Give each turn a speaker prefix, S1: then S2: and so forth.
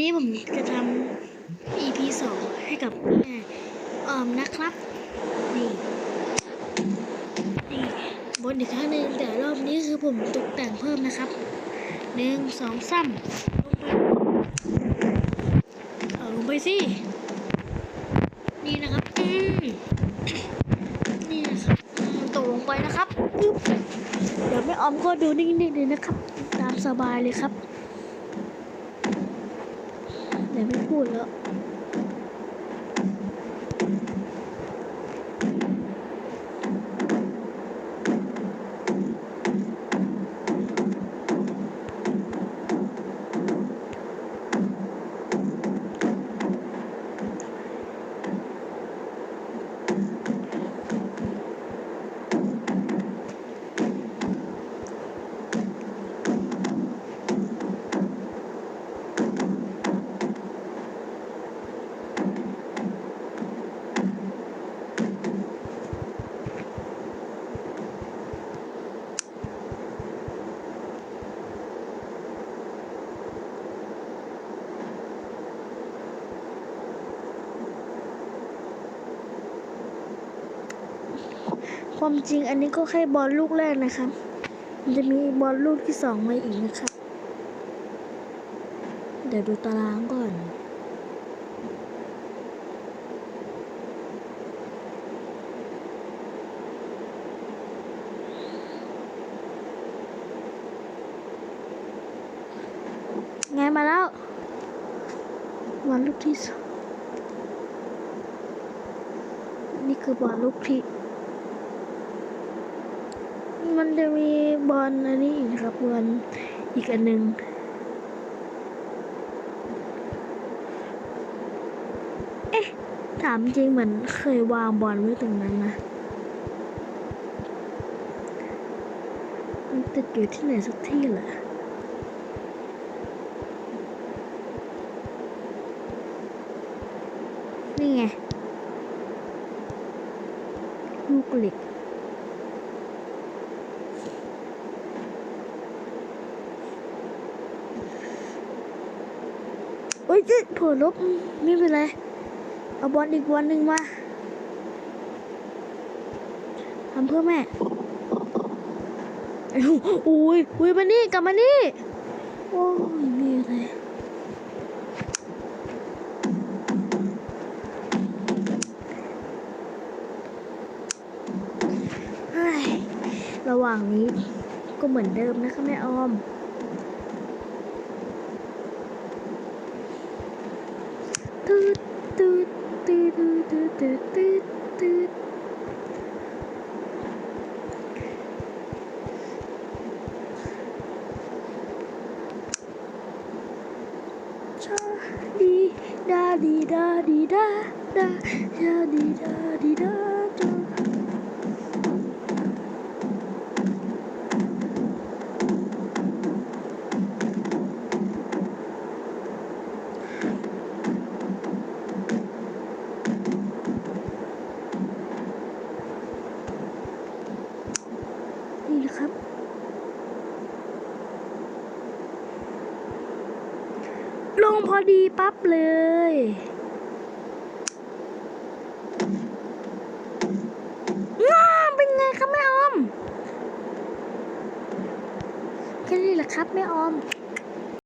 S1: นี้ผมจะทำ EP สองให้กับแม่ออมนะครับ นี่นี่บนอีกครั้งหนึ่งแต่รอบนี้คือผมตกแต่งเพิ่มนะครับหนึ่งสองสามลงไป เอาลงไปสิ นี่นะครับอืมนี่นะครับอืมตกลงไปนะครับเดี๋ยวแม่ออมก็ดูนิ่งๆเลยนะครับ ตามสบายเลยครับ เดี๋ย ความจริงอันนี้ก็แค่บอลลูกแรกนะครับ มันจะมีบอลลูกที่สองมาอีกนะครับ เดี๋ยวดูตารางก่อน ไงมาแล้ว บอลลูกที่สองนี่คือบอลลูกที่ มันจะมีบอลอันนี้อีกครับบอลอีกอันหนึ่งเอ๊ะ ถามจริงเหมือนเคยวางบอลไว้ตรงนั้นนะ มันติดอยู่ที่ไหนสักที่แหละนี่ไงลูกเหล็ก โอ้ยเจ๊เผลอลบไม่เป็นไร เอาบอลอีกวันหนึ่งมาทำเพื่อแม่อ้าวโอ้ยอุ้ยมานี่กลับมานี่ โอ้ยมีอะไรเฮ้ยระหว่างนี้ก็เหมือนเดิมนะคะแม่ออม ตืดตืดตืดตืดตืดตืดตืด ชาดีดาดีดาดีดาดาชาดีดาดีดาดานี่นะครับ ลงพอดีปั๊บเลย งามเป็นไงครับแม่ออมแค่นี้แหละครับแม่ออม